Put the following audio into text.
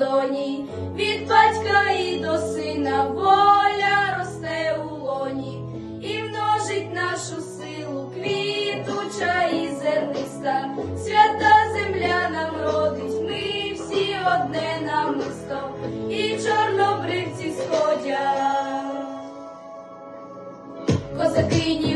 долоні, від батька і до сина воля росте у лоні, і множить нашу силу квітуча і зерниста, свята земля нам родить, ми всі одне намисто, і чорнобривці сходять. Козакині